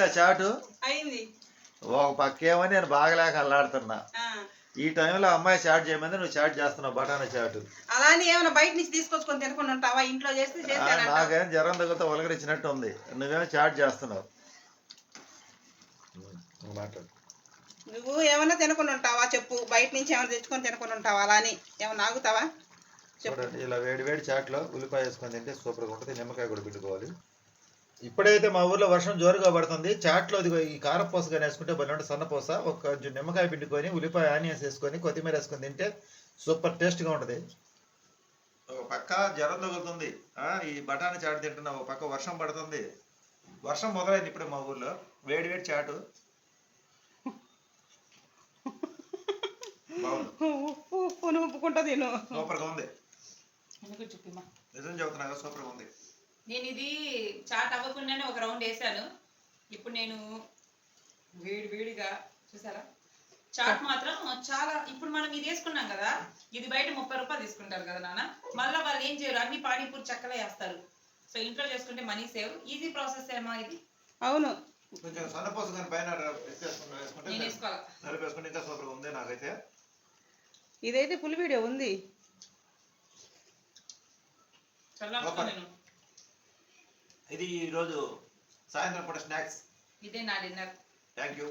చాటు? అయింది. ఒక పక్కేమో నేను బాగలేక అల్లాడుతున్నా. ఈ టైంలో అమ్మాయి చాట్ చేయమంది నువ్వు చాట్ చేస్తున్నావు బఠానీ చాటు. అలా అని ఏమైనా బయట నుంచి తీసుకొచ్చుకొని తినకుండా ఉంటావా? ఇంట్లో చేస్తే నాకేం జ్వరం తగ్గుతా ఉలగరించినట్టు ఉంది. నువ్వేమో చాట్ చేస్తున్నావు. నువ్వు మాట్లాడు. నువ్వు ఏమైనా తినకుండా ఉంటావా? చెప్పు. బయట నుంచి ఏమైనా తెచ్చుకొని తినకుండా ఉంటావా? అలా అని ఏమైనా ఆగుతావా చూడండి ఇలా వేడి వేడి చాట్లో ఉల్లిపాయ వేసుకొని తింటే సూపర్గా ఉంటుంది. నిమ్మకాయ కూడా పిండుకోవాలి. ఇప్పుడైతే మా ఊర్లో వర్షం జోరుగా పడుతుంది. చాట్లో ఇదిగో ఈ కారపూస కానీ వేసుకుంటే బలే సన్నపూస ఒక కొంచెం నిమ్మకాయ పిండుకొని ఉల్లిపాయ ఆనియన్స్ వేసుకొని కొత్తిమీర వేసుకొని తింటే సూపర్ టేస్ట్గా ఉంటుంది. ఒక పక్క జ్వరం తగులుతుంది. ఆ, ఈ బఠానీ చాటు తింటున్నా ఒక పక్క వర్షం పడుతుంది. వర్షం మొదలైంది ఇప్పుడు మా ఊర్లో. వేడి వేడి చాటు. ఉప్పు ఉప్పును ఉప్పుకుంటా తిను. సూపర్గా ఉంది. నిజం చెబుతున్నా సూపర్గా ఉంది. నేను ఇది చాట్ అవ్వకుండానే ఒక రౌండ్ వేసాను ఇప్పుడు నేను వేడి వేడిగా చూసారా? చాట్ మాత్రం చాలా ఇప్పుడు మనం ఇది వేసుకున్నాం కదా ఇది బయట ముప్పై రూపాయలు తీసుకుంటారు కదా నాన్న. మళ్ళీ వాళ్ళు ఏం చేయరు అన్ని పానీపూరి చక్కలే వేస్తారు. సో ఇంట్లో చేసుకుంటే మనీ సేవ్. ఈజీ ప్రాసెస్ ఏమా ఇది? అవును. కొంచెం సన్నపోస కానీ పైన వేసుకుంటే ఇంకా ఉంది నాకైతే. ఇదైతే ఫుల్ వీడియో ఉంది. చల్లార్చుకో నేను. ఇది ఈరోజు సాయంత్రం పూట స్నాక్స్. ఇదే నా డిన్నర్. Thank you